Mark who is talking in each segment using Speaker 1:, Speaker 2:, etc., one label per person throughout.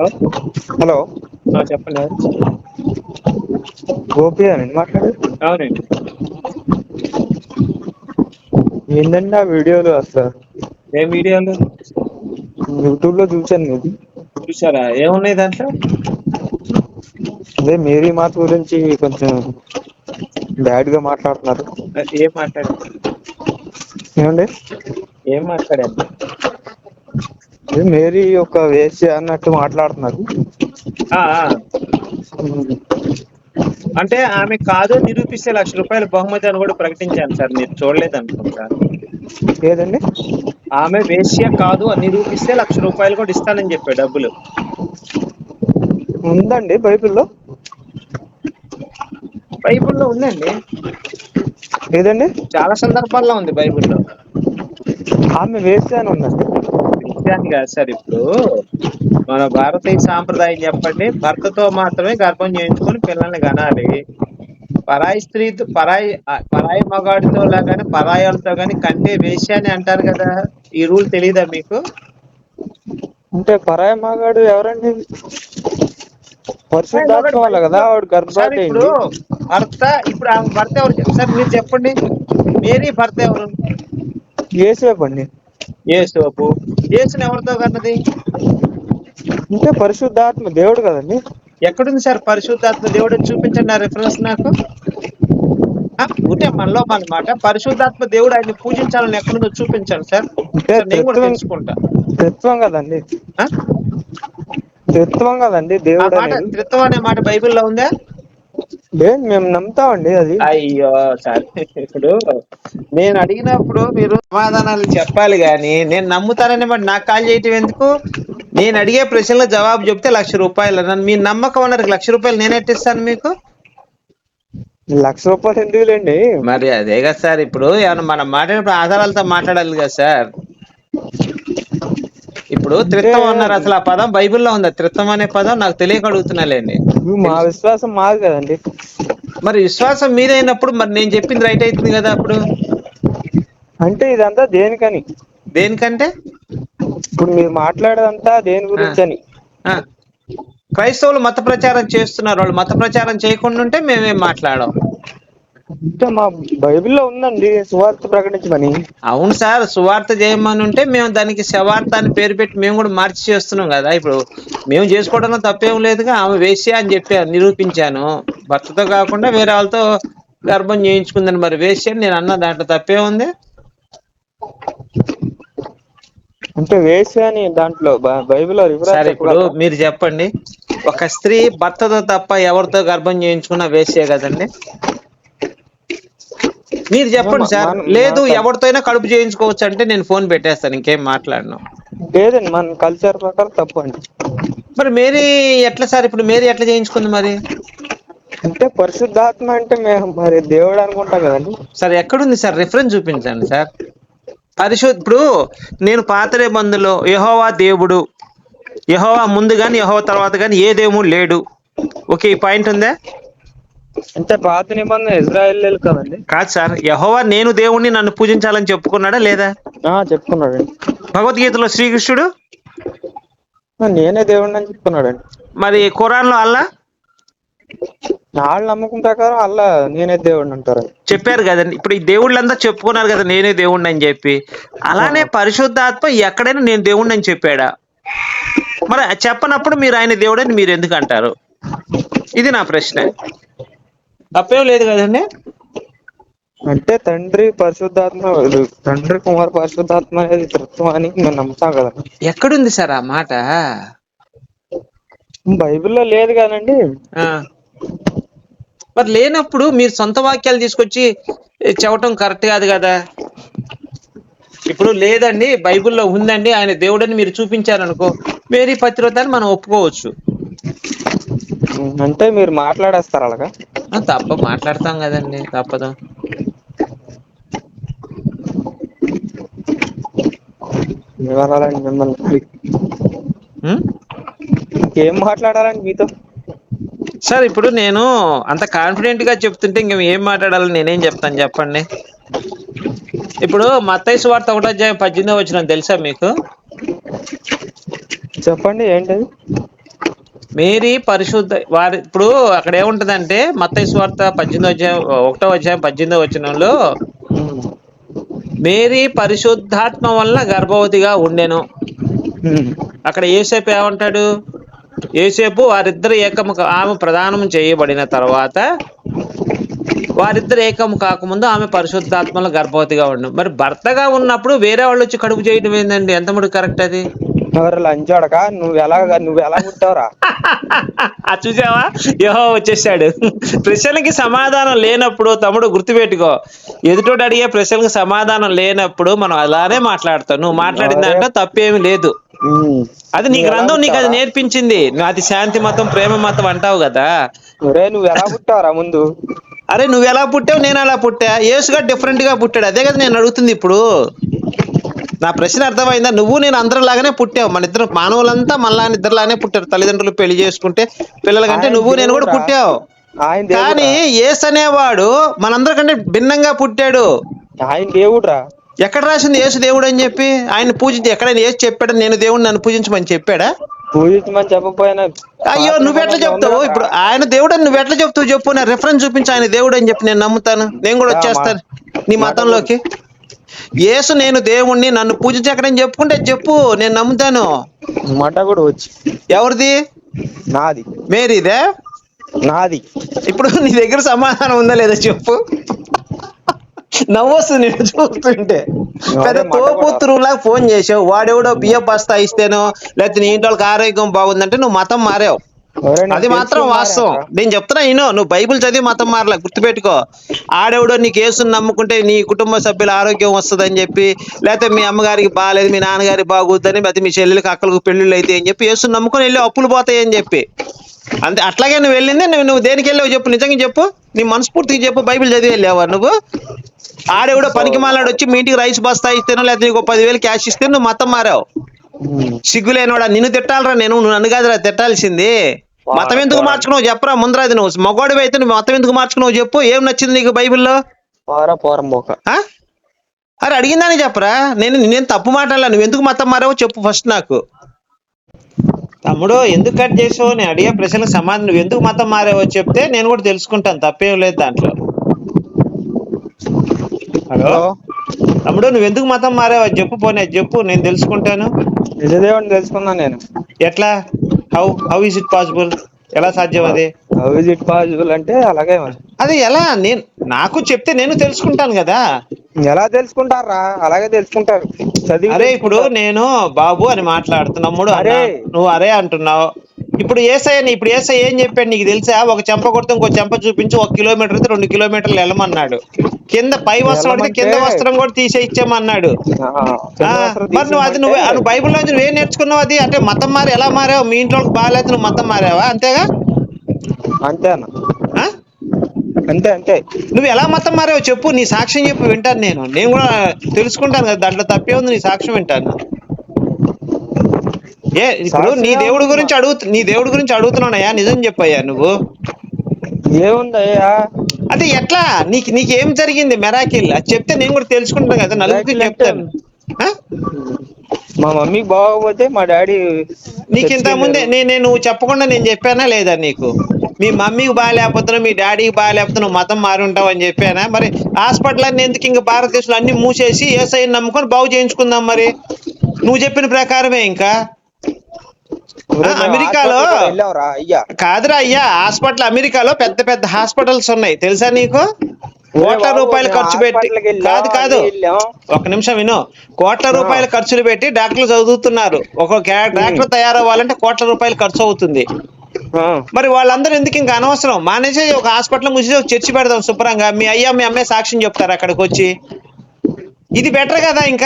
Speaker 1: Hello? చెప్పండి.
Speaker 2: గోపి గారండి మాట్లాడేది
Speaker 1: అవునండి.
Speaker 2: ఏందండి ఆ వీడియోలు అసలు?
Speaker 1: ఏం వీడియోలు?
Speaker 2: యూట్యూబ్లో చూసాను మీది.
Speaker 1: చూసారా ఏమున్నాయి దాంట్లో?
Speaker 2: అదే మేరీ మాత గురించి కొంచెం బ్యాడ్గా మాట్లాడుతున్నారు.
Speaker 1: ఏం మాట్లాడారు?
Speaker 2: ఏమండి?
Speaker 1: ఏం మాట్లాడాను
Speaker 2: అదే మేరీ ఒక వేశ్య అన్నట్టు మాట్లాడుతున్నారు.
Speaker 1: అంటే ఆమె కాదు నిరూపిస్తే లక్ష రూపాయల బహుమతి అని కూడా ప్రకటించాను సార్. మీరు చూడలేదు అనుకుంటా
Speaker 2: ఏదండి?
Speaker 1: ఆమె వేశ్య కాదు అని నిరూపిస్తే లక్ష రూపాయలు కూడా ఇస్తానని చెప్పా డబ్బులు.
Speaker 2: ఉందండి బైబిల్లో?
Speaker 1: బైబుల్లో ఉందండి.
Speaker 2: ఏదండి?
Speaker 1: చాలా సందర్భాల్లో ఉంది బైబుల్లో.
Speaker 2: ఆమె వేశ్య అని ఉందండి.
Speaker 1: అని కాదు సార్ ఇప్పుడు మన భారతీయ సాంప్రదాయం చెప్పండి భర్తతో మాత్రమే గర్భం చేయించుకొని పిల్లల్ని కనాలి. పరాయి స్త్రీతో పరాయి పరాయి మగాడితో లాగాని పరాయాలతో గాని కంటే వేశ్య అని అంటారు కదా ఈ రూల్ తెలీదా మీకు?
Speaker 2: అంటే పరాయి మగాడు ఎవరండి? పరిశుద్ధాత్మ కదా ఆవిడ
Speaker 1: ఇప్పుడు భర్త ఇప్పుడు ఆమె భర్త ఎవరు సార్ మీరు చెప్పండి. మేరీ భర్త ఎవరు?
Speaker 2: యేసేపు అండి
Speaker 1: యేసోపు యేసుని ఎవరితో కన్నది?
Speaker 2: అంటే పరిశుద్ధాత్మ దేవుడు కదండి.
Speaker 1: ఎక్కడుంది సార్ పరిశుద్ధాత్మ దేవుడు? చూపించండి ఆ రిఫరెన్స్ నాకు. ఉంటే మనలో మన మాట పరిశుద్ధాత్మ దేవుడు ఆయన్ని పూజించాలని ఎక్కడుందో చూపించండి సార్. నేను కూడా తెలుసుకుంటా.
Speaker 2: త్రిత్వం కదండి.
Speaker 1: ఆ?
Speaker 2: త్రిత్వం కదండి దేవుడు
Speaker 1: త్రిత్వం అనే మాట బైబిల్లో ఉందా?
Speaker 2: లేదు మేము నమ్ముతామండి అది.
Speaker 1: అయ్యో సార్. ఇప్పుడు నేను అడిగినప్పుడు మీరు సమాధానాలు చెప్పాలి కానీ నేను నమ్ముతానని మరి నాకు కాల్ చేయటం ఎందుకు? నేను అడిగే ప్రశ్నలో జవాబు చెప్తే లక్ష రూపాయలు నన్ను మీ నమ్మకం అన్నారు లక్ష రూపాయలు నేను ఎట్టిస్తాను మీకు?
Speaker 2: లక్ష రూపాయలు ఎందుకులేండి
Speaker 1: మరి అదే కదా సార్ ఇప్పుడు ఏమన్నా మనం మాట్లాడినప్పుడు ఆధారాలతో మాట్లాడాలి కదా సార్. ఇప్పుడు త్రిత్వం అన్నారు అసలు ఆ పదం బైబిల్లో ఉందా? త్రిత్వం అనే పదం నాకు తెలియక అడుగుతున్నాలేండి
Speaker 2: ఇవి మా విశ్వాసం మాది కదండి.
Speaker 1: మరి విశ్వాసం మీదైనప్పుడు మరి నేను చెప్పింది రైట్ అవుతుంది కదా అప్పుడు?
Speaker 2: అంటే ఇదంతా దేనికని?
Speaker 1: దేనికంటే?
Speaker 2: ఇప్పుడు మీరు మాట్లాడేదంతా దేని గురించి అని
Speaker 1: ఆ, క్రైస్తవులు మత ప్రచారం చేస్తున్నారు. వాళ్ళు మత ప్రచారం చేయకుండా ఉంటే మేమేం మాట్లాడాం
Speaker 2: అంటే మా బైబిల్లో ఉందండి సువార్త ప్రకటించమని.
Speaker 1: అవును సార్ సువార్త చేయమని ఉంటే మేము దానికి శవార్త అని పేరు పెట్టి మేము కూడా మార్చి చేస్తున్నాం కదా. ఇప్పుడు మేము చేసుకోవడంలో తప్పేం లేదుగా ఆమె వేశ్య అని చెప్పి నిరూపించాను. భర్తతో కాకుండా వేరే వాళ్ళతో గర్భం చేయించుకుందని మరి వేశ్య అని నేను అన్న దాంట్లో తప్పే ఉంది?
Speaker 2: అంటే వేసి అని దాంట్లో బ- బైబిల్లో
Speaker 1: సార్ ఇప్పుడు మీరు చెప్పండి. ఒక స్త్రీ భర్తతో తప్ప ఎవరితో గర్భం చేయించుకున్నా వేసే కదండి? మీరు చెప్పండి సార్. లేదు
Speaker 2: మన-
Speaker 1: ఎవరితో అయినా కడుపు చేయించుకోవచ్చు అంటే నేను ఫోన్ పెట్టేస్తాను ఇంకేం మాట్లాడను.
Speaker 2: లేదండి మన కల్చర్ ప్రకారం తప్పు అండి
Speaker 1: మరి మేరీ ఎట్లా సార్? ఇప్పుడు మేరీ ఎట్లా చేయించుకుంది మరి?
Speaker 2: అంటే పరిశుద్ధాత్మ అంటే మేము మరి దేవుడు అనుకుంటాం కదండి.
Speaker 1: సార్ ఎక్కడుంది సార్? రిఫరెన్స్ చూపించండి సార్. పరిశుద్ధ ఇప్పుడు నేను పాత నిబంధనలో యహోవా దేవుడు యహోవా ముందు కానీ యహోవా తర్వాత కానీ ఏ దేవుడు లేడు. ఓకే ఈ పాయింట్ ఉందా?
Speaker 2: అంటే పాత నిబంధన? ఇజ్రాయెల్ కదండి.
Speaker 1: కాదు సార్ యహోవా నేను దేవుణ్ణి నన్ను పూజించాలని చెప్పుకున్నాడా లేదా?
Speaker 2: ఆ చెప్పుకున్నాడండి
Speaker 1: భగవద్గీతలో శ్రీకృష్ణుడు?
Speaker 2: నేనే దేవుడిని అని చెప్తున్నాడండి
Speaker 1: మరి ఖురాన్లో అల్లా?
Speaker 2: వాళ్ళ నమ్మకం ప్రకారం అల్లా నేనే దేవుడిని అంటారు.
Speaker 1: చెప్పారు కదండి. ఇప్పుడు ఈ దేవుళ్ళంతా చెప్పుకున్నారు కదా నేనే దేవుణ్ణి అని చెప్పి. అలానే పరిశుద్ధాత్మ ఎక్కడైనా నేను దేవుణ్ణి అని చెప్పాడా? మరి చెప్పనప్పుడు మీరు ఆయన దేవుడని మీరు ఎందుకు అంటారు? ఇది నా ప్రశ్న. తప్పేం లేదు కదండి.
Speaker 2: అంటే తండ్రి పరిశుద్ధాత్మ తండ్రి కుమార్ పరిశుద్ధాత్మ అనేది తృత్వం అని మేము నమ్ముతాం కదండి
Speaker 1: ఎక్కడుంది సార్ ఆ మాట?
Speaker 2: బైబిల్లో లేదు కదండి.
Speaker 1: ఆ. మరి లేనప్పుడు మీరు సొంత వాక్యాలు తీసుకొచ్చి చెప్పటం కరెక్ట్ కాదు కదా? ఇప్పుడు లేదండి బైబిల్లో ఉందండి ఆయన దేవుడని మీరు చూపించారనుకో మేరీ పతివ్రత అని మనం ఒప్పుకోవచ్చు.
Speaker 2: అంటే మీరు మాట్లాడేస్తారు అలాగా?
Speaker 1: తప్ప మాట్లాడతాం కదండి తప్పదు.
Speaker 2: మిమ్మల్ని? ఏం మాట్లాడాలండి మీతో?
Speaker 1: సార్ ఇప్పుడు నేను అంత కాన్ఫిడెంట్గా చెప్తుంటే ఇంక ఏం మాట్లాడాలని నేనేం చెప్తాను చెప్పండి. ఇప్పుడు మత్తయి వార్త ఒకటో అధ్యాయం పద్దెనిమిది వచ్చిన తెలుసా మీకు?
Speaker 2: చెప్పండి ఏంటది?
Speaker 1: మేరీ పరిశుద్ధ వారి ఇప్పుడు అక్కడ ఏముంటదంటే అంటే స్వార్థ పద్దెనిమిదో అధ్యాయం ఒకటో అధ్యాయం పద్దెనిమిదో వచనంలో మేరీ పరిశుద్ధాత్మ వల్ల గర్భవతిగా ఉండెను. అక్కడ ఏసేపు ఏమంటాడు? ఏసేపు వారిద్దరు ఏకము కా- ఆమె ప్రదానం చేయబడిన తర్వాత వారిద్దరు ఏకము కాకముందు ఆమె పరిశుద్ధాత్మలో గర్భవతిగా ఉండు. మరి భర్తగా ఉన్నప్పుడు వేరే వాళ్ళు వచ్చి కడుపు చేయడం ఏందండి? ఎంత మటుకు కరెక్ట్ అది?
Speaker 2: ఎవరు లంచోడక నువ్వు ఎలా నువ్వు ఎలా పుట్టావురా?
Speaker 1: ఆ చూసావా? యహో వచ్చేసాడు. ప్రశ్నలకి సమాధానం లేనప్పుడు తమ్ముడు గుర్తుపెట్టుకో. ఎదుటోడు అడిగే ప్రశ్నలకు సమాధానం లేనప్పుడు మనం అలానే మాట్లాడతాం. నువ్వు మాట్లాడిన దాంట్లో తప్పేమీ లేదు. అది నీ గ్రంథం నీకు అది? నేర్పించింది. నాది శాంతి మతం ప్రేమ మతం అంటావు కదా.
Speaker 2: నువ్వు ఎలా పుట్టావురా ముందు?
Speaker 1: అరే నువ్వు ఎలా పుట్టావు? నేను అలా పుట్టా? యేసుగా డిఫరెంట్గా పుట్టాడు. అదే కదా నేను అడుగుతుంది ఇప్పుడు. నా ప్రశ్న అర్థమైందా? నువ్వు నేను అందరిలాగానే పుట్టావు. మన ఇద్దరు మానవులంతా మళ్ళా ఇద్దరులానే పుట్టారు. తల్లిదండ్రులు పెళ్ళి చేసుకుంటే పిల్లల కంటే
Speaker 2: ఆయన
Speaker 1: నువ్వు నేను కూడా? పుట్టావు? కానీ యేసు అనేవాడు మనందరికంటే భిన్నంగా పుట్టాడు.
Speaker 2: ఆయన దేవుడురా
Speaker 1: ఎక్కడ రాసింది యేసు దేవుడు అని చెప్పి? ఆయన పూజించి ఎక్కడైనా యేసు చెప్పాడు? నేను దేవుడిని నన్ను పూజించమని చెప్పాడా?
Speaker 2: పూజించమని చెప్పకపోయినా
Speaker 1: అయ్యో నువ్వెట్లా చెప్తావు? ఇప్పుడు ఆయన దేవుడు అని నువ్వెట్లా చెప్తావు? చెప్పు నా రెఫరెన్స్ చూపించి ఆయన దేవుడు అని చెప్పి నేను నమ్ముతాను. నేను కూడా వచ్చేస్తాను. నీ మతంలోకి. యేసు నేను దేవుణ్ణి నన్ను పూజించి ఎక్కడని చెప్పుకుంటే చెప్పు నేను నమ్ముతాను.
Speaker 2: మాట కూడా వచ్చి.
Speaker 1: ఎవరిది?
Speaker 2: నాది.
Speaker 1: మేరీదే?
Speaker 2: నాది.
Speaker 1: ఇప్పుడు నీ దగ్గర సమాధానం ఉందా లేదా చెప్పు. నవ్వొస్తుంది నేను చూస్తుంటే. పెద్ద తోపుత్రులా ఫోన్ చేసావు. వాడెవడో బియ్యం బస్తా ఇస్తేనో లేకపోతే నీ ఇంటి వాళ్ళకి ఆరోగ్యం బాగుందంటే నువ్వు మతం మారావు. అది మాత్రం వాస్తవం. నేను చెప్తున్నా ఇనో నువ్వు బైబిల్ చదివి మతం మారలే గుర్తుపెట్టుకో. ఆడెవడో నీకు యేసుని నమ్ముకుంటే నీ కుటుంబ సభ్యుల ఆరోగ్యం వస్తుందని చెప్పి లేకపోతే మీ అమ్మగారికి బాగాలేదు మీ నాన్నగారికి బాగోద్దని లేకపోతే మీ చెల్లెలకి అక్కలకు పెళ్ళిళ్ళు అయితే అని చెప్పి యేసుని నమ్ముకొని వెళ్ళి అప్పులు పోతాయి అని చెప్పి. అంతే అట్లాగే నువ్వు వెళ్ళింది నువ్వు నువ్వు దేనికి వెళ్ళావు చెప్పు నిజంగా చెప్పు. నీ మనస్ఫూర్తిగా చెప్పు బైబిల్ చదివి వెళ్ళావా నువ్వు? ఆడెవడో పనికి మాలాడు వచ్చి మీ ఇంటికి రైస్ బస్తా ఇస్తేనో లేకపోతే నీకు పదివేలు క్యాష్ ఇస్తే నువ్వు మతం మారావు.
Speaker 2: ఉమ్.
Speaker 1: సిగ్గులేనోడా నిన్ను తిట్టాలరా నేను నువ్వు నన్ను కాదురా తిట్టాల్సింది. మతం ఎందుకు మార్చుకున్నావు చెప్పరా ముందర అది నువ్వు. మగవాడివి అయితే నువ్వు మతం ఎందుకు మార్చుకున్నావు చెప్పు ఏం నచ్చింది నీకు బైబిల్లో?
Speaker 2: పోరా పోరం పోక.
Speaker 1: ఆ? అరే అడిగిందని చెప్పరా? నేను నేను తప్పు మాట్లాడలే నువ్వు ఎందుకు మతం మారావో చెప్పు ఫస్ట్ నాకు. తమ్ముడు ఎందుకు కట్ చేసావు? నేను అడిగే ప్రశ్నలకు సమాధానం నువ్వు ఎందుకు మతం మారావో చెప్తే నేను కూడా తెలుసుకుంటాను తప్పేం లేదు దాంట్లో. హలో? తమ్ముడు నువ్వు ఎందుకు మతం మారావో చెప్పు పోనీ చెప్పు నేను తెలుసుకుంటాను.
Speaker 2: నిజదేవుని తెలుసుకున్నా నేను.
Speaker 1: ఎట్లా? How how is it possible ఎలా సాధ్యం అది?
Speaker 2: హౌ ఇస్ ఇట్ పాసిబుల్ అంటే అలాగే మరి.
Speaker 1: అది ఎలా? నేను నాకు చెప్తే నేను తెలుసుకుంటాను కదా.
Speaker 2: ఎలా తెలుసుకుంటారా? అలాగే తెలుసుకుంటారు. చదివి
Speaker 1: అరే ఇప్పుడు నేను బాబు అని మాట్లాడుతున్నప్పుడు
Speaker 2: అరే.
Speaker 1: నువ్వు అరే అంటున్నావు. ఇప్పుడు ఏసఐ ఇప్పుడు ఏసఐ ఏం చెప్పాడు నీకు తెలుసా? ఒక చెంప కొడితే ఇంకో చెంప చూపించి ఒక కిలోమీటర్ అయితే రెండు కిలోమీటర్లు వెళ్ళమన్నాడు. కింద పై వస్త్రం పడితే కింద వస్త్రం కూడా తీసే ఇచ్చామన్నాడు మరి నువ్వు అది నువ్వు నువ్వు బైబిల్లో నుంచి నువ్వేం నేర్చుకున్నావు అది? అంటే మతం మారి ఎలా మారావు? మీ ఇంట్లో బాగాలేదు నువ్వు మతం మారావా? అంతేగా?
Speaker 2: అంతే అన్న
Speaker 1: ఆ?
Speaker 2: అంతే అంతే.
Speaker 1: నువ్వు ఎలా మతం మారావో చెప్పు నీ సాక్ష్యం చెప్పు వింటాను నేను. నేను కూడా తెలుసుకుంటాను కదా దాంట్లో తప్పే ఉంది నీ సాక్ష్యం వింటాను. ఏ ఇప్పుడు నీ దేవుడి గురించి అడుగు నీ దేవుడి గురించి అడుగుతున్నానయ్యా నిజం చెప్పయ్యా నువ్వు.
Speaker 2: ఏముందయ్యా?
Speaker 1: అది ఎట్లా? నీకు నీకు ఏం జరిగింది మెరాకిల్? అది చెప్తే నేను కూడా తెలుసుకుంటాను కదా నలుగురికి
Speaker 2: అంటే-
Speaker 1: చెప్తాను?
Speaker 2: మా మమ్మీకి బాగోకపోతే మా డాడీ
Speaker 1: నీకు ఇంత ముందే నేను నేను నువ్వు చెప్పకుండా నేను చెప్పానా లేదా నీకు? మీ మమ్మీకి బాగాలేకపోతున్నావు మీ డాడీకి బాగాలేకపోతే నువ్వు మతం మారి ఉంటావు అని చెప్పానా? మరి హాస్పిటల్ అన్ని ఎందుకు ఇంకా భారతదేశంలో అన్ని మూసేసి ఏసఐ నమ్ముకొని బాగు చేయించుకుందాం మరి? నువ్వు చెప్పిన ప్రకారమే ఇంకా? అమెరికాలో- కాదురా అయ్యా హాస్పిటల్ అమెరికాలో పెద్ద పెద్ద హాస్పిటల్స్ ఉన్నాయి. తెలుసా నీకు? కోట్ల రూపాయలు ఖర్చు పెట్టి కాదు కాదు. ఒక నిమిషం విను. కోట్ల రూపాయలు ఖర్చులు పెట్టి డాక్టర్లు చదువుతున్నారు. ఒక డాక్టర్ తయారవ్వాలంటే కోట్ల రూపాయలు ఖర్చు అవుతుంది. మరి వాళ్ళందరూ ఎందుకు ఇంకా అనవసరం? మానేసి ఒక హాస్పిటల్ మూసి ఒక చర్చి పెడదాం శుభ్రంగా. మీ అయ్యా మీ అమ్మాయి సాక్ష్యం చెప్తారు అక్కడికి వచ్చి. ఇది బెటర్ కదా ఇక?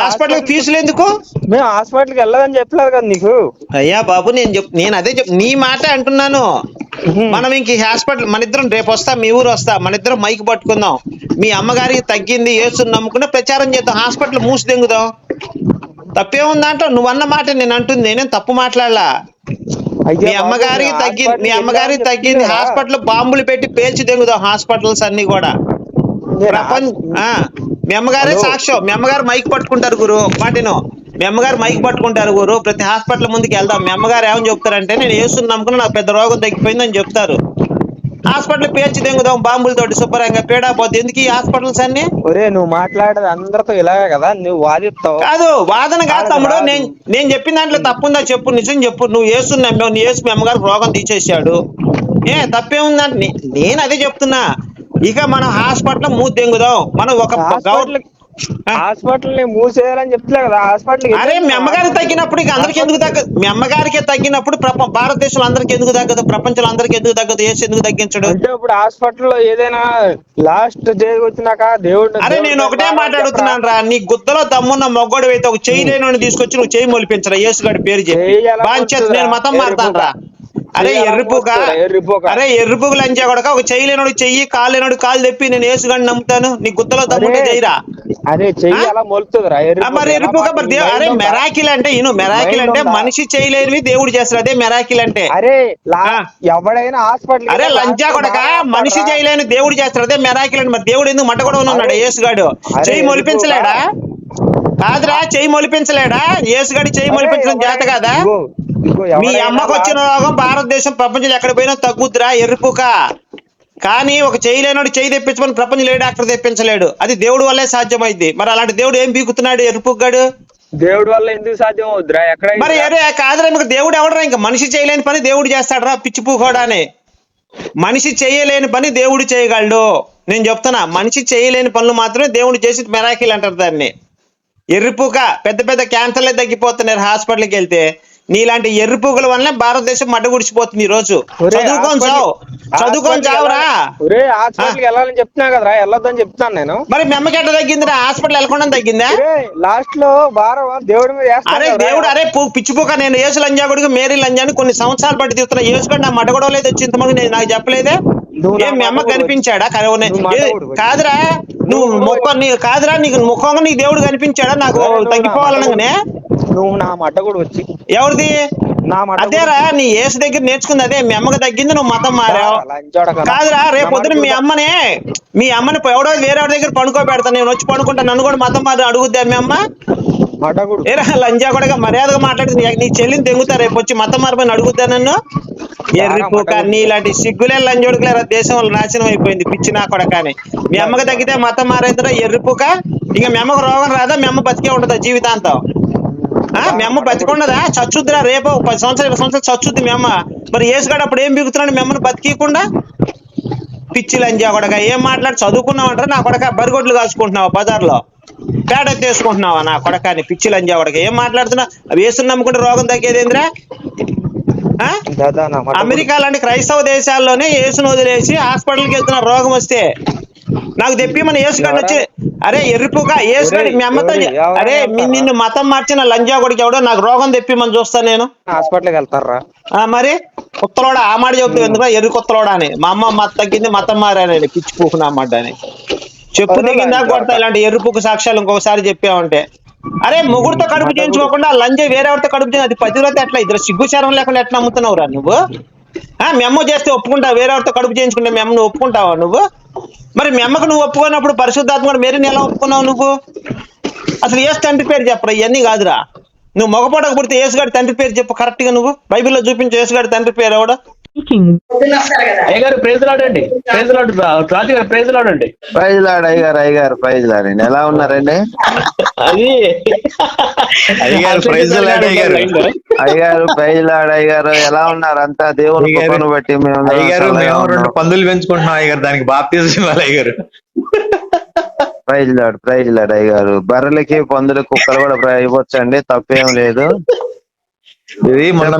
Speaker 1: హాస్పిటల్ ఫీజులు ఎందుకు?
Speaker 2: మేము హాస్పిటల్కి వెళ్ళదని చెప్పలేదు కదా నీకు?
Speaker 1: అయ్యా బాబు నేను చెప్ నేను అదే చెప్ నీ మాట అంటున్నాను. మనం ఇంక హాస్పిటల్ మన ఇద్దరం రేపు వస్తా మీ ఊరు వస్తా మన ఇద్దరం మైక్ పట్టుకుందాం. మీ అమ్మగారికి తగ్గింది ఏసుని నమ్ముకున్న ప్రచారం చేద్దాం హాస్పిటల్ మూసి దెంగుదాం. తప్పేముంది దాంట్లో? నువ్వు అన్న మాట నేను అంటుంది నేనేం తప్పు మాట్లాడలా? మీ అమ్మగారికి
Speaker 2: మేము
Speaker 1: తగ్గింది మీ అమ్మగారికి తగ్గింది? హాస్పిటల్ బాంబులు పెట్టి పేల్చి దెంగుదాం హాస్పిటల్స్ అన్ని కూడా. ప్రపంచ మీ అమ్మగారే. సాక్ష్యం మీ అమ్మగారు మైక్ పట్టుకుంటారు గురు. మాటిను. మీ అమ్మగారు మైక్ పట్టుకుంటారు ఊరు ప్రతి హాస్పిటల్ ముందుకు వెళ్దాం. మీ అమ్మగారు ఏమని చెప్తారంటే నేను వేస్తుంది నమ్ముకుని నాకు పెద్ద రోగం తగ్గిపోయిందని చెప్తారు. హాస్పిటల్ పేర్చి దెంగుదాం బాంబులతోటి శుభ్రంగా పీడా పోతే ఎందుకు ఈ హాస్పిటల్స్ అన్ని?
Speaker 2: ఒరే నువ్వు మాట్లాడేది అందరితో ఇలాగే కదా? నువ్వు వాదిస్తావు.
Speaker 1: కాదు వాదన కాదు తమ్ముడు. నేను నేను చెప్పిన దాంట్లో తప్పుందా చెప్పు. నిజం చెప్పు. నువ్వు వేసు నమ్మావు నీ వేసు మీ అమ్మగారు రోగం తీసేసాడు ఏ తప్పేముందంటే? నేను అదే చెప్తున్నా. ఇక మనం హాస్పిటల్ మూతి దెంగుదాం. మనం ఒక
Speaker 2: హాస్పిటల్ మూసేయాలని చెప్తున్నా కదా హాస్పిటల్
Speaker 1: అరే మీ అమ్మగారికి తగ్గినప్పుడు ఇక అందరికి ఎందుకు తగ్గదు మీ అమ్మగారికి తగ్గినప్పుడు ప్రప భారతదేశంలో అందరికి ఎందుకు తగ్గదు? ప్రపంచంలో అందరికి ఎందుకు తగ్గదు? ఏసు ఎందుకు తగ్గించడు?
Speaker 2: అంటే ఇప్పుడు హాస్పిటల్లో ఏదైనా లాస్ట్ స్టేజ్ వచ్చినాక దేవుడు
Speaker 1: అరే నేను ఒకటే మాట అడుగుతున్నాను రా. నీ గుద్దలో తమ్మున్న మొగ్గోడు అయితే ఒక చెయ్యి లేని తీసుకొచ్చి నువ్వు చెయ్యి మొలిపించరా? యేసుగాడి పేరు చెప్పి.
Speaker 2: మొలుతుందిరా?
Speaker 1: నేను మతం మారుతాను రా. అరే ఎర్రిపుక?
Speaker 2: ఎర్రిపుక.
Speaker 1: అరే ఎర్రిపుకు లంచా కొడక ఒక చెయ్యి లేనోడు చెయ్యి కాలు లేనోడు కాలు తెప్పి నేను యేసుగాడిని నమ్ముతాను. నీ గుద్దలో తమ్ముంటే చెయ్యిరా
Speaker 2: అరే చెయ్యి మొలుతుందిరా
Speaker 1: ఆ మరి ఎరుపుక మరి అరే మెరాకిల్ అంటే ఇను మెరాకిల్ అంటే మనిషి చేయలేనివి దేవుడు చేస్తాడు అదే మెరాకిల్ అంటే.
Speaker 2: అరే. ఎవడైనా హాస్పిటల్
Speaker 1: అరే లంచా కొడక మనిషి చేయలేని దేవుడు చేస్తాడు అదే మెరాకిల్ అంటే. మరి దేవుడు ఎందుకు మట్ట కూడా ఉన్నాడు
Speaker 2: అరే,
Speaker 1: చెయ్యి మొలిపించలేడా? కాదురా చెయ్యి మొలిపించలేడా? యేసుగాడి చెయ్యి మొలిపించడం చేత కదా? మీ అమ్మకు వచ్చిన రోగం భారతదేశం ప్రపంచంలో ఎక్కడ పోయినా తగ్గుద్దిరా ఎర్రిపుక కానీ ఒక చేయి లేనోడు చేయి తెప్పించమని ప్రపంచంలో ఏ డాక్టర్ తెప్పించలేడు. అది దేవుడు వల్లే సాధ్యమైంది. మరి అలాంటి దేవుడు ఏం బీకుతున్నాడు ఎరుపుగాడు?
Speaker 2: దేవుడి వల్ల ఎందుకు సాధ్యం అవుద్దిరా ఎక్కడ
Speaker 1: మరి అరే కాదురా మీకు దేవుడు ఎవడరా? ఇంకా మనిషి చేయలేని పని దేవుడు చేస్తాడరా పిచ్చి పూకోడానే. మనిషి చేయలేని పని దేవుడు చేయగలడు. నేను చెప్తున్నా మనిషి చేయలేని పనులు మాత్రమే దేవుడు చేసి మెరాకిల్ అంటారు దాన్ని. ఎర్రిపూక పెద్ద పెద్ద క్యాన్సర్లే తగ్గిపోతున్నారు హాస్పిటల్కి వెళ్తే. నీలాంటి ఎర్రిపూకల వల్లనే భారతదేశం మడ్డగుడిచిపోతుంది ఈ రోజు. చదువుకొని చావు. చదువుకొని చావురా.
Speaker 2: వెళ్ళాలని చెప్తున్నా కదరా వెళ్ళొద్దని చెప్తాను నేను.
Speaker 1: మరి మీ అమ్మకి ఎట్లా తగ్గిందిరా? హాస్పిటల్ వెళ్ళకుండా తగ్గిందా?
Speaker 2: లాస్ట్లో భారం దేవుడి మీద
Speaker 1: అరే. దేవుడు అరే పూ- పిచ్చిపోక నేను యేసు లంజాగుడికి మేరీ లంజాని కొన్ని సంవత్సరాలు బట్టి తీస్తున్నా యేసుకొని నా మడగొడవ లేదు వచ్చింతమని నేను నాకు చెప్పలేదే. ఏం మీ అమ్మ కనిపించాడా. కాదురా నువ్వు మొక్క నీ కాదురా నీకు ముఖంగా నీకు దేవుడు కనిపించాడా? నాకు తగ్గిపోవాలనగానే?
Speaker 2: నువ్వు నా మడ్డ కూడా వచ్చి.
Speaker 1: ఎవరిది? అదేరా నీ యేసు దగ్గర నేర్చుకుంది అదే మీ అమ్మకి తగ్గింది నువ్వు మతం మారావు. కాదురా రేపు పొద్దున మీ అమ్మనే మీ అమ్మని ఎవడో వేరే దగ్గర పడుకోబెడతా నేను వచ్చి పడుకుంటా నన్ను కూడా మతం మారి అడుగుద్దా మీ అమ్మ? ఏరా లంజా కూడా మర్యాదగా మాట్లాడుతుంది నీ చెల్లిని తెంగుతా రేపు వచ్చి మతం మారమని అడుగుతా నన్ను? ఎర్రి పూక నీ ఇలాంటి సిగ్గులే లంజోడుకులేరా దేశం వల్ల నాశనం అయిపోయింది పిచ్చి నా కొడక అని మీ అమ్మకి తగ్గితే మతం మారైతురా ఎర్రి పూక? ఇంకా మీ అమ్మకు రోగం రాదా? మీ అమ్మ బతికే ఉంటుందా జీవితాంతం? ఆ, మీ అమ్మ బతికుండదా చచ్చుద్దిరా రేపు ఒక పది సంవత్సరాలు ఇరవై సంవత్సరాలు చచ్చుద్ది మీ అమ్మ. మరి ఏసుగాడు అప్పుడు ఏం బిగుతున్నాడు మీ అమ్మని బతికీయకుండా? పిచ్చి లంజా కొడక ఏం మాట్లాడి చదువుకున్నావంటారా నా కొడక? బరిగొడ్లు కాసుకుంటున్నావా బజార్లో? పేడ తీసుకుంటున్నావా? నా కొడకాని పిచ్చి లంజా కొడక ఏం మాట్లాడుతున్నా? అవి వేసుని నమ్ముకుంటే రోగం తగ్గేదేంద్రా
Speaker 2: నా
Speaker 1: అమెరికా లాంటి క్రైస్తవ దేశాల్లోనే యేసును వదిలేసి హాస్పిటల్కి వెళ్తున్న రోగం వస్తే నాకు తెప్పి మన యేసుగాడు వచ్చి అరే ఎర్రిపుక యేసుగాడి మీ అమ్మతో అరే? నిన్ను మతం మార్చిన లంజా కొడుకు ఎవడో నాకు రోగం తెప్పి మనం చూస్తాను నేను.
Speaker 2: హాస్పిటల్కి వెళ్తారా?
Speaker 1: ఆ మరి? కొత్తలోడా? ఆ మాట చెప్తావు ఎందుకు ఎర్రి కొత్తలోడా అని. మా అమ్మ మత తగ్గింది మతం మారానని. పిచ్చి పూకున అమ్మాట అని చెప్పు
Speaker 2: ఇంకా
Speaker 1: కొడతా ఇలాంటి ఎర్రి పుక్కు సాక్ష్యాలు ఇంకొకసారి చెప్పావంటే. అరే మొగుడుతో కడుపు చేయించుకోకుండా లంజ వేరేవాడితో కడుపు చేయించి అది పతివ్రత ఎట్లా? ఇద్దరు సిగ్గు శరం లేకుండా ఎట్లా నమ్ముతున్నావురా నువ్వు? ఆ మీ అమ్మ చేస్తే ఒప్పుకుంటావు? వేరేవాడితో కడుపు చేయించుకుంటే మీ అమ్మను ఒప్పుకుంటావా నువ్వు? మరి మీ అమ్మకు నువ్వు ఒప్పుకున్నప్పుడు పరిశుద్ధాత్మ కూడా మేరీని ఎలా ఒప్పుకున్నావు నువ్వు? అసలు ఏసు తండ్రి పేరు చెప్పరా? ఇవన్నీ కాదురా. నువ్వు మగపడక పుడితే ఏసుగాడి తండ్రి పేరు చెప్పు కరెక్ట్గా నువ్వు? బైబిల్లో చూపించు ఏసుగాడి తండ్రి పేరు ఎవడో?
Speaker 3: అయ్యగారు ప్రైజ్ లాడండి ప్రైజ్ లాడు రాజు గారు ప్రైజ్ లాడండి
Speaker 4: ప్రైజ్ లాడ్ అయ్యగారు అయ్యగారు ప్రైజ్ లాడండి ఎలా ఉన్నారండి?
Speaker 3: అది
Speaker 5: అయ్యగారు ప్రైజ్ లాడ్ అయ్యగారు
Speaker 4: అయ్యగారు ప్రైజ్ లాడ్ అయ్యగారు ఎలా ఉన్నారు? అంతా దేవుని కృపను బట్టి మేము
Speaker 5: అయ్యగారు మేము రెండు పందులు పెంచుకుంటున్నాం అయ్యగారు దానికి బాప్తీసం ఇవ్వాలి అయ్యగారు
Speaker 4: ప్రైజ్ లాడ్ ప్రైజ్ లాడ్ అయ్యగారు బర్రెలకి పందులు కుక్కలు కూడా ఇవ్వచ్చండి. తప్పేం లేదు.
Speaker 5: ఇది మొన్న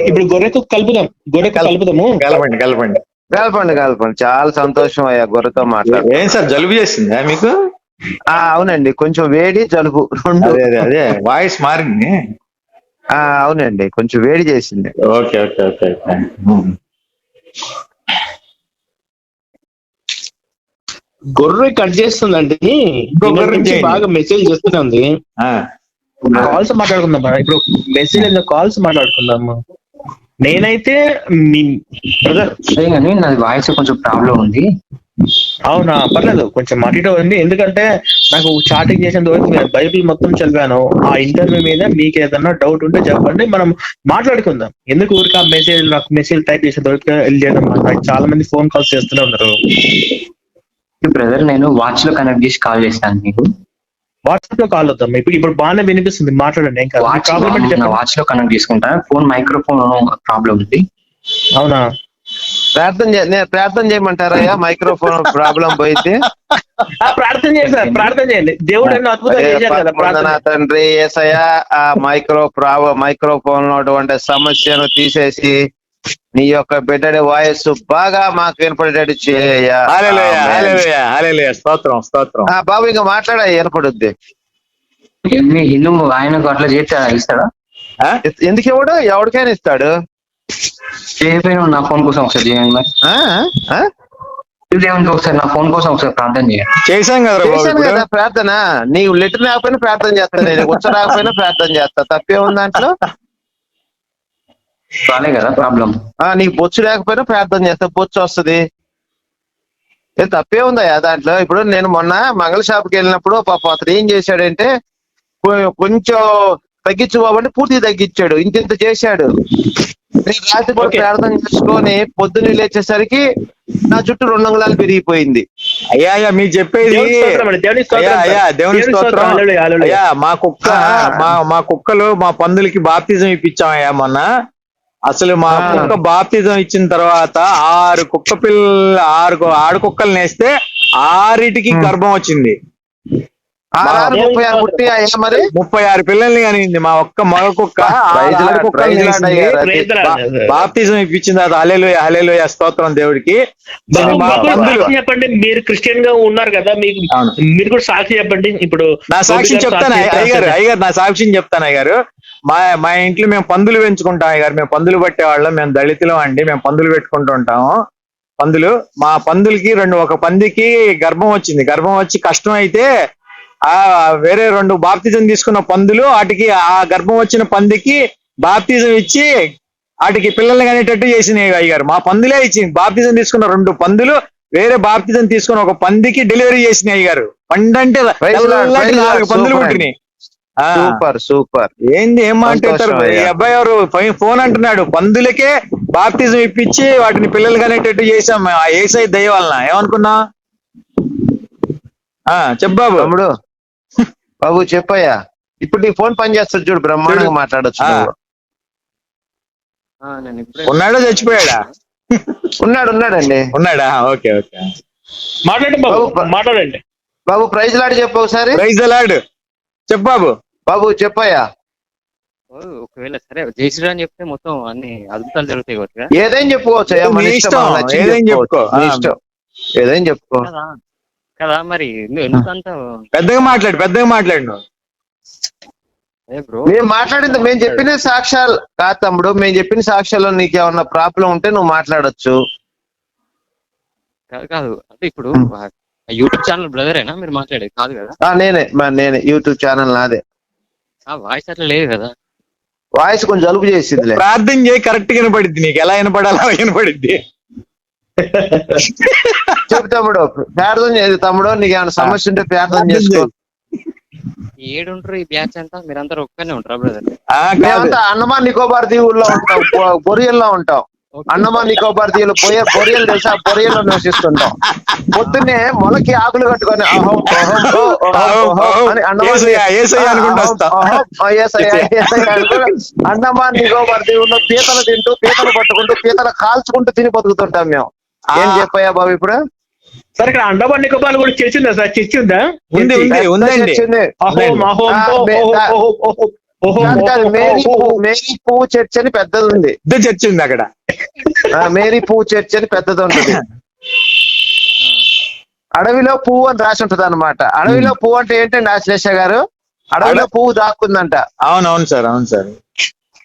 Speaker 3: ఇప్పుడు గొర్రెకు కలుపుదాం. గొర్రెకు కలుపుదాము.
Speaker 5: కలపండి కలపండి.
Speaker 4: కలపండి కలపండి. చాలా సంతోషం అయ్యా గొర్రెతో మాట్లాడు
Speaker 5: ఏం సార్ జలుబు చేసిందా మీకు?
Speaker 4: ఆ, అవునండి. కొంచెం వేడి జలుబు రెండు.
Speaker 5: అదే వాయిస్ మారింది.
Speaker 4: ఆ, అవునండి. కొంచెం వేడి చేసింది.
Speaker 5: ఓకే ఓకే ఓకే
Speaker 3: గొర్రె కట్ చేస్తుందండి. బాగా మెసేజ్
Speaker 5: ఆ,
Speaker 3: కాల్స్ మాట్లాడుకుందాం. ఇప్పుడు మెసేజ్ కాల్స్ మాట్లాడుకుందాం నేనైతే మీ బ్రదర్
Speaker 6: నాది వాయిస్ కొంచెం ప్రాబ్లం ఉంది.
Speaker 3: అవునా? పర్లేదు కొంచెం అటు ఉంది ఎందుకంటే నాకు చాటింగ్ చేసిన రోజు నేను బైబిల్ మొత్తం చదివాను. ఆ ఇంటర్వ్యూ మీద మీకు ఏదన్నా డౌట్ ఉంటే చెప్పండి. మనం మాట్లాడుకుందాం. ఎందుకు ఊరికి ఆ మెసేజ్ నాకు మెసేజ్ టైప్ చేసే దొరికి వెళ్ళడం నాకు చాలా మంది ఫోన్ కాల్స్ చేస్తూనే ఉన్నారు.
Speaker 6: బ్రదర్ నేను వాచ్లో కనెక్ట్ చేసి కాల్ చేస్తాను మీకు.
Speaker 3: వాట్సాప్లో కాల్ వద్దాం. ఇప్పుడు ఇప్పుడు బాగానే వినిపిస్తుంది మాట్లాడండి ఏం కాదు.
Speaker 6: వాచ్లో కనెక్ట్ చేసుకుంటా. ఫోన్ మైక్రోఫోన్ ప్రాబ్లం ఉంది.
Speaker 3: అవునా?
Speaker 4: ప్రార్థన చే- నేను ప్రార్థన చేయమంటారయ్యా మైక్రోఫోన్ ప్రాబ్లం పోయితే
Speaker 3: ప్రార్థన చేయండి సార్ ప్రార్థన చేయండి. దేవుడు ఎన్నో అద్భుతాలు
Speaker 4: అదే
Speaker 3: చేశారు కదా
Speaker 4: పరమానంద
Speaker 3: ప్రార్థన
Speaker 4: తండ్రి ఏసయ్య ఆ మైక్రో ప్రాబ్ మైక్రోఫోన్లో అటువంటి సమస్యను తీసేసి నీ యొక్క బిడ్డడి వాయిస్ బాగా మాకు వినపడేటట్టు చేయ్యా
Speaker 5: హల్లెలూయా, హల్లెలూయా, హల్లెలూయా. స్తోత్రం స్తోత్రం.
Speaker 4: ఆ బాబు ఇంకా మాట్లాడ వినపడుద్ది.
Speaker 6: హిందూ ఆయనకు అట్లా చేస్తే ఇస్తాడా?
Speaker 4: ఎందుకు ఇవ్వడు? ఎవరికైనా ఇస్తాడు.
Speaker 6: చేయకపోయినా నా ఫోన్ కోసం ఒకసారి చేయండి? దేవునికి ఒకసారి నా ఫోన్ కోసం ఒకసారి ప్రార్థన చేయండి.
Speaker 5: చేశాం కదా
Speaker 4: ప్రార్థన. నీవు లెటర్ రాకపోయినా ప్రార్థన చేస్తాను నేను వచ్చ రాకపోయినా ప్రార్థన చేస్తా. తప్పే ఉంది దాంట్లో?
Speaker 6: కదా ప్రాబ్లం
Speaker 4: ఆ నీకు బొచ్చు లేకపోయినా ప్రార్థన చేస్తా బొచ్చు వస్తుంది ఏ తప్పే ఉందయ్యా దాంట్లో ఇప్పుడు నేను మొన్న మంగళ షాప్కి వెళ్ళినప్పుడు పాప అతను ఏం చేశాడంటే కొ- కొంచెం తగ్గించు బాబు అంటే పూర్తి తగ్గించాడు ఇంత ఇంత చేశాడు నేను రాత్రి పూట. ప్రార్థన చేసుకొని పొద్దున్న లేచేసరికి నా చుట్టూ రెండు అంగుళాలు పెరిగిపోయింది
Speaker 5: అయ్యా అయ్యా మీకు చెప్పేది
Speaker 3: దేవుని స్తోత్రం అండి, దేవుని స్తోత్రం
Speaker 5: అయ్యా. దేవుని స్తోత్రం. అయ్యా మా కుక్క. మా మా కుక్కలు మా పందులకి బాప్తిజం ఇప్పించామయ్యా మొన్న అసలు మా. కుక్క బాప్తిజం ఇచ్చిన తర్వాత ఆరు కుక్క పిల్ల ఆరు ఆడు కుక్కలు నేస్తే ఆరిటికి గర్భం వచ్చింది
Speaker 4: ముప్పై ఆరు పుట్టి అయ్యా మరి?
Speaker 5: ముప్పై ఆరు పిల్లల్ని కనింది మా ఒక్క మగ కుక్క. బాప్తిజం ఇప్పించిన తర్వాత హల్లెలూయా హల్లెలూయా స్తోత్రం దేవుడికి.
Speaker 3: చెప్పండి. మీరు క్రిస్టియన్గా ఉన్నారు కదా మీకు. మీరు కూడా సాక్షి చెప్పండి. ఇప్పుడు
Speaker 5: నా సాక్ష్యం చెప్తాను.
Speaker 3: సాక్షి
Speaker 5: అయ్యగారు
Speaker 3: చెప్పండి.
Speaker 5: అయ్యగారు నా సాక్ష్యం చెప్తాను అయ్యగారు. మా మా ఇంట్లో మేము పందులు పెంచుకుంటాం అయ్యగారు. మేము పందులు పట్టేవాళ్ళం మేము దళితులం అండి. మేము పందులు పెట్టుకుంటూ ఉంటాము. పందులు మా పందులకి రెండు ఒక పందికి గర్భం వచ్చింది. గర్భం వచ్చి కష్టం అయితే ఆ వేరే రెండు బాప్తిజం తీసుకున్న పందులు వాటికి ఆ గర్భం వచ్చిన పందికి బాప్తిజం ఇచ్చి వాటికి పిల్లల్ని కనేటట్టు చేసినాయి అయ్యారు మా పందులే ఇచ్చింది. బాప్తిజం తీసుకున్న రెండు పందులు వేరే బాప్తిజం తీసుకున్న ఒక పందికి డెలివరీ చేసినాయి అయ్యారు పండంటే
Speaker 4: Lord,
Speaker 5: నాలుగు పందులు. పుట్టినాయి. ఆ,
Speaker 4: సూపర్ సూపర్.
Speaker 5: ఏంది ఏం మాట్లాడతారు
Speaker 4: సంతోషం
Speaker 5: ఈ. అబ్బాయి ఎవరు? ఫోన్ అంటున్నాడు. పందులకే బాప్తిజం ఇప్పించి వాటిని పిల్లలు కనేటట్టు చేసాం. ఆ ఏసై దయ వలన. ఏమనుకున్నా ఆ చెప్పు బాబు.
Speaker 4: బాబు చెప్పయ్యా. ఇప్పుడు నీ ఫోన్ పని చేస్తుంది చూడు బ్రహ్మాండంగా. మాట్లాడొచ్చు
Speaker 5: ఆ.
Speaker 4: నువ్వు.
Speaker 6: నేను ఇప్పుడే
Speaker 5: ఉన్నాడా చచ్చిపోయాడా?
Speaker 4: ఉన్నాడు ఉన్నాడండి.
Speaker 5: ఉన్నాడా? Okay okay.
Speaker 3: మాట్లాడండి బాబు
Speaker 4: బాబు,
Speaker 3: మాట్లాడండి.
Speaker 4: బాబు ప్రైజ్ లాడి చెప్పు ఒకసారి.
Speaker 5: ప్రైజ్ అలాడ్ చెప్పు బాబు.
Speaker 4: బాబు చెప్పయ్యా.
Speaker 7: ఒకవేళ సరే జై శ్రీరామ్ చెప్తే మొత్తం అన్ని అద్భుతాలు జరుగుతాయి కదా
Speaker 4: ఏదైనా చెప్పుకోవచ్చు
Speaker 5: ఏదైనా. చెప్పుకో.
Speaker 4: ఏదైనా చెప్పుకో.
Speaker 7: కదా మరి ఎందు- ఎందుకంత
Speaker 5: పెద్దగా మాట్లాడు పెద్దగా మాట్లాడు. నువ్వు
Speaker 7: ఏ బ్రో?
Speaker 4: మేము మాట్లాడింది మేము చెప్పిన సాక్ష్యాలు కాదు తమ్ముడు మేము చెప్పిన సాక్ష్యాల్లో నీకు ఏమన్నా ప్రాబ్లం ఉంటే నువ్వు మాట్లాడొచ్చు.
Speaker 7: కాదు కాదు. అంటే ఇప్పుడు యూట్యూబ్ ఛానల్ బ్రదరేనా మీరు మాట్లాడేది కాదు కదా?
Speaker 4: నేనే మరి నేనే యూట్యూబ్ ఛానల్ నాదే.
Speaker 7: ఆ వాయిస్ అట్లా లేదు కదా.
Speaker 4: వాయిస్ కొంచెం జలుబు చేసిందిలే
Speaker 5: ప్రార్థన చేయి కరెక్ట్ వినపడిద్ది నీకు. ఎలా వినపడాలో అలా వినపడిద్ది.
Speaker 4: చెప్పు తమ్ముడు ప్రార్థన చేసి తమ్ముడు నీకు ఏమైనా సమస్య ఉంటే ప్రార్థన చేసుకో.
Speaker 7: ఈ ఏడు ఉంటారు ఈ బ్యాచ్ అంతా? మీరందరూ ఒక్కనే ఉంటారా బ్రదర్
Speaker 4: మేమంతా అండమాన్ నికోబార్ దీవుల్లో ఉంటాం బొరియల్లో ఉంటాం. అండమాన్ నికోబార్ దీవులు బొయ్య బొరియలు తెలుసా? బొరియల్లో నివసిస్తుంటాం. పొద్దున్నే మొలకి ఆకులు కట్టుకొని అహం అహం ఓ, అహం, అహం అని అండమాన్
Speaker 5: ఏసయ్య, ఏసయ్య అనుకుంటూ
Speaker 4: అహం,
Speaker 5: వస్తాం.
Speaker 4: అహం, ఆ, ఏసయ్య, ఏసయ్య అనుకుంటూ అండమాన్ నికోబార్ దీవుల్లో పీతలు తింటూ పీతలు పట్టుకుంటూ పీతలు కాల్చుకుంటూ తిని బతుకుతుంటాం మేము. ఏం. చెప్పాయా బాబు ఇప్పుడు?
Speaker 3: సార్ ఇక్కడ అండమాన్ నికోబార్ కూడా చర్చి ఉందా సార్? చర్చి ఉందా
Speaker 5: ఉంది ఉంది ఉందండి.
Speaker 4: మేరీ పువ్వు చర్చ్ అని పెద్దది ఉంది.
Speaker 5: చర్చ్ ఉంది అక్కడ.
Speaker 4: ఆ, మేరీ పువ్వు చర్చ్ అని పెద్దది ఉంటుంది. అడవిలో పువ్వు అని రాసి ఉంటది అనమాట అడవిలో పువ్వు అంటే ఏంటండి ఆశ్లేష గారు? అడవిలో పువ్వు దాక్కుందంట.
Speaker 5: అవును అవును సార్ అవును సార్.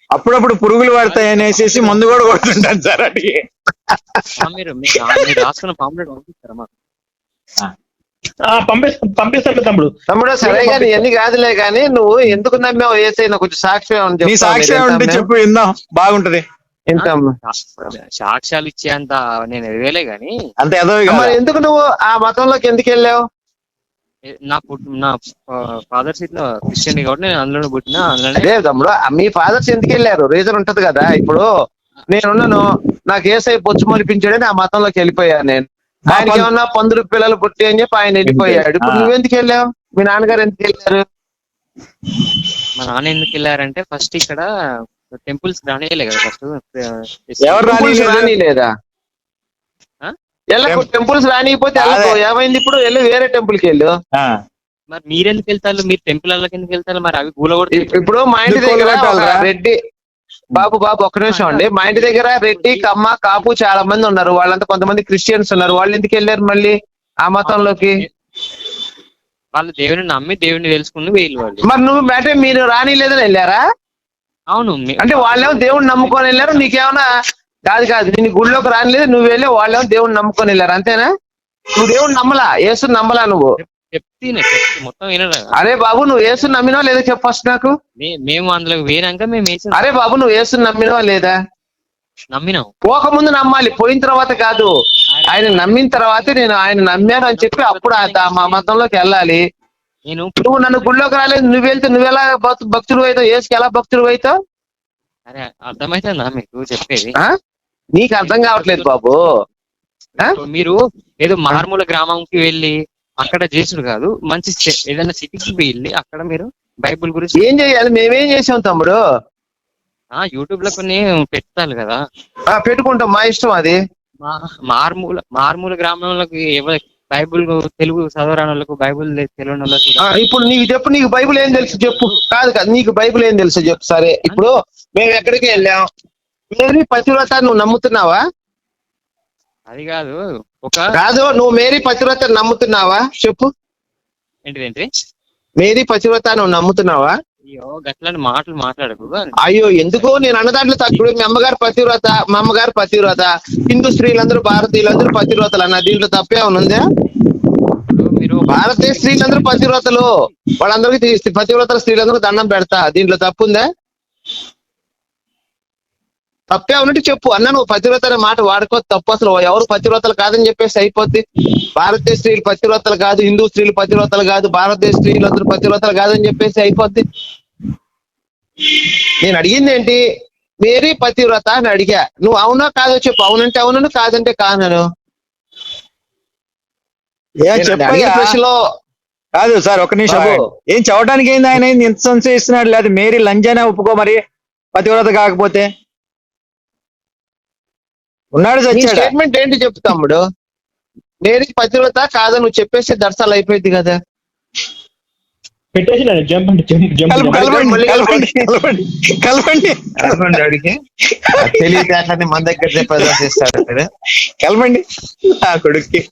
Speaker 5: అప్పుడప్పుడు పురుగులు పడతాయి అనేసి మందు కూడా కొడుతుంటాను సార్ అడిగి
Speaker 7: ఆ, మీరు మీరు ఆ- మీరు రాసుకున్న పాంప్లెట్ పంపిస్తారా మాకు?
Speaker 3: ఆ, పంపిస్తాను పంపిస్తాను తమ్ముడు.
Speaker 4: తమ్ముడు సరే కానీ ఎన్ని కాదులే కానీ నువ్వు ఎందుకు నమ్మావు ఏసైనా కొంచెం సాక్ష్యం
Speaker 5: నీ? సాక్ష్యం ఉంటే. చెప్పు విందాం బాగుంటది.
Speaker 7: సాక్ష్యాలు ఇచ్చేంత నేను ఎదగలే గాని
Speaker 5: అంత
Speaker 4: మరి ఎందుకు నువ్వు ఆ మతంలోకి ఎందుకు వెళ్ళావు?
Speaker 7: నా నా ఫాదర్ సీట్లో క్రిస్టియన్ కాబట్టి నేను అందులోనే పుట్టిన అందులోనే
Speaker 4: అదే తమ్ముడు మీ ఫాదర్స్ ఎందుకు వెళ్ళారు. రీజన్ ఉంటది కదా ఇప్పుడు నేనున్నాను. నాకు ఏసై పొచ్చు మొలిపించాడని ఆ మతంలోకి వెళ్ళిపోయాను నేను. ఆయనకి ఏమన్నా పందులు పిల్లలు పుట్టి అని చెప్పి ఆయన వెళ్ళిపోయాడు. ఇప్పుడు. నువ్వెందుకు వెళ్ళావు? మీ నాన్నగారు ఎందుకు వెళ్ళారు?
Speaker 7: మా నాన్న ఎందుకు వెళ్ళారంటే ఫస్ట్ ఇక్కడ టెంపుల్స్ రానియలే కదా ఫస్ట్.
Speaker 5: ఎవరు?
Speaker 4: రాని లేదా? వెళ్ళకు టెంపుల్స్ రానిపోతే. ఏమైంది ఇప్పుడు? వెళ్ళి వేరే టెంపుల్కి వెళ్ళు.
Speaker 5: ఆ.
Speaker 7: మరి మీరెందుకు వెళ్తారు? మీరు టెంపుల్ ఎందుకు వెళ్తారు? మరి అవి కూల
Speaker 4: ఇప్- ఇప్పుడు మా ఇంటి దగ్గర? రెడ్డి బాబు బాబు ఒక్క నిమిషం అండి. మా ఇంటి దగ్గర రెడ్డి కమ్మ కాపు చాలా మంది ఉన్నారు. వాళ్ళంతా కొంతమంది క్రిస్టియన్స్ ఉన్నారు. వాళ్ళు ఎందుకు వెళ్ళారు మళ్ళీ ఆ మతంలోకి?
Speaker 7: వాళ్ళు దేవుని నమ్మి దేవుని తెలుసుకుని వీళ్ళు వాళ్ళు
Speaker 4: మరి నువ్వు అంటే మీరు రాని లేదని వెళ్ళారా?
Speaker 7: అవును
Speaker 4: అంటే వాళ్ళేమో దేవుడిని నమ్ముకొని వెళ్ళారు. నీకేమన్నా కాదు కాదు. నేను గుడిలోకి రాని లేదు నువ్వు వెళ్ళి వాళ్ళేమో దేవుడిని నమ్ముకొని వెళ్ళారు. అంతేనా? నువ్వు దేవుడిని నమ్మలా? యేసు నమ్మలా నువ్వు?
Speaker 7: చెప్తీనే మొత్తం
Speaker 4: అరే బాబు నువ్వు యేసు నమ్మినావా లేదా చెప్పు ఫస్ట్ నాకు?
Speaker 7: మేము అందులోకి పోయినాక మేము వేసిన
Speaker 4: అరే బాబు నువ్వు యేసు నమ్మినావా లేదా?
Speaker 7: నమ్మినాం.
Speaker 4: పోకముందు నమ్మాలి పోయిన తర్వాత కాదు. ఆయన నమ్మిన తర్వాతే నేను ఆయన నమ్మాను అని చెప్పి అప్పుడు మా మతంలోకి వెళ్ళాలి.
Speaker 7: నేను
Speaker 4: నువ్వు నన్ను గుళ్ళోకి రాలేదు నువ్వు వెళ్తే నువ్వెలా భక్తు భక్తుడు అవుతావు ఏసుకి ఎలా భక్తుడు అవుతావు
Speaker 7: అరే అర్థమైతుందా మీకు చెప్పేది?
Speaker 4: నీకు అర్థం కావట్లేదు బాబు?
Speaker 7: మీరు ఏదో మారుమూల గ్రామంకి వెళ్ళి అక్కడ చేసుడు కాదు మంచి ఏదైనా సిటీకి వెళ్ళి అక్కడ మీరు బైబుల్ గురించి
Speaker 4: ఏం చేయాలి? మేమేం చేసాం తమ్ముడు?
Speaker 7: ఆ యూట్యూబ్లో కొన్ని పెడతారు కదా.
Speaker 4: ఆ, పెట్టుకుంటాం. మా ఇష్టం అది.
Speaker 7: మారుమూల మారుమూల గ్రామంలోకి బైబుల్ తెలుగు చదవరాని వాళ్ళకు బైబుల్ తెలియని వాళ్ళకు
Speaker 4: ఆ, ఇప్పుడు నీకు చెప్పు నీకు బైబిల్ ఏం తెలుసు చెప్పు. కాదు కాదు నీకు బైబిల్ ఏం తెలుసు చెప్పు. సరే ఇప్పుడు మేము ఎక్కడికి వెళ్ళాం? మేరీ పతివ్రత నువ్వు నమ్ముతున్నావా?
Speaker 7: అది కాదు. ఒక
Speaker 4: కాదు నువ్వు మేరీ పతివ్రత నమ్ముతున్నావా? చెప్పు.
Speaker 7: ఏంటిదేంటి
Speaker 4: మేరీ పతివ్రత నువ్వు నమ్ముతున్నావా?
Speaker 7: అయ్యో గట్లాంటి మాటలు మాట్లాడకు.
Speaker 4: అయ్యో ఎందుకు నేను అన్న దాంట్లో తక్కువ మీ అమ్మగారు పతివ్రత మా అమ్మగారు పతివ్రత హిందూ స్త్రీలందరూ భారతీయులందరూ పతివ్రతలు అన్న దీంట్లో తప్పే ఉందా?
Speaker 7: మీరు
Speaker 4: భారతీయ స్త్రీలందరూ పతివ్రతలు వాళ్ళందరికీ పతివ్రతల స్త్రీలందరూ దండం పెడతా. దీంట్లో తప్పు ఉందా తప్పే ఉన్నట్టు చెప్పు. అన్న నువ్వు పతివ్రత అనే మాట వాడుకో తప్పు అసలు. ఎవరు పతివ్రతలు కాదని చెప్పేసి అయిపోద్ది. భారతీయ స్త్రీలు పతివ్రతలు కాదు హిందూ స్త్రీలు పతివ్రతలు కాదు భారతీయ స్త్రీలందరూ పతివ్రతలు కాదని చెప్పేసి అయిపోద్ది. నేను అడిగింది ఏంటి? మేరీ పతివ్రత అని అడిగా. నువ్వు అవునా కాదో చెప్పు. అవునంటే అవునను కాదంటే కానను ప్రశ్నలో
Speaker 5: కాదు సార్ ఒక నిమిషం. ఏం చదవడానికి ఏంది ఆయన? ఇంత సంశయిస్తున్నాడు లేదు మేరీ లంజానే ఒప్పుకో మరి? పతివ్రత కాకపోతే. ఉన్నాడు
Speaker 4: స్టేట్మెంట్ ఏంటి చెప్పు తమ్ముడు? మేరీ పతివ్రత కాదా? నువ్వు చెప్పేసి దర్శనాలు అయిపోయింది కదా.
Speaker 3: పెట్టేసి జంప్ జంప్ జంప్
Speaker 5: కలప- కలపండి కలపండి కలపండి.
Speaker 4: తెలియదు అట్లని మన దగ్గర ప్రదర్శిస్తాడు
Speaker 5: కలపండి. నా కొడుక్కి.